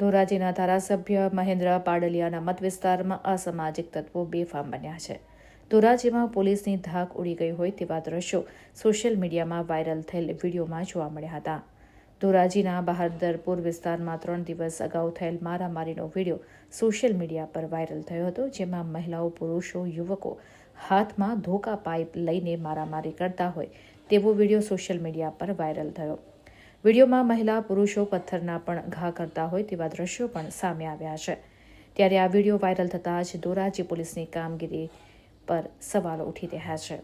ધોરાજીના ધારાસભ્ય મહેન્દ્ર પાડલિયાના મત વિસ્તારમાં અસામાજિક તત્વો બેફામ બન્યા છે. ધોરાજીમાં પોલીસની ધાક ઉડી ગઈ હોય તેવા દ્રશ્યો સોશિયલ મીડિયામાં વાયરલ થયેલ વિડીયોમાં જોવા મળ્યા હતા. ધોરાજીના બહાદરપુર વિસ્તારમાં ત્રણ દિવસ અગાઉ થયેલ મારામારીનો વીડિયો સોશિયલ મીડિયા પર વાયરલ થયો હતો, જેમાં મહિલાઓ, પુરુષો, યુવકો હાથમાં ધોકા પાઇપ લઈને મારામારી કરતા હોય તેવો વીડિયો સોશિયલ મીડિયા પર વાયરલ થયો. વિડીયોમાં મહિલા પુરુષો પથ્થરના પણ ઘા કરતા હોય તેવા દ્રશ્યો પણ સામે આવ્યા છે. ત્યારે આ વીડિયો વાયરલ થતાં જ ધોરાજી પોલીસની કામગીરી પર સવાલો ઉઠી રહ્યા છે.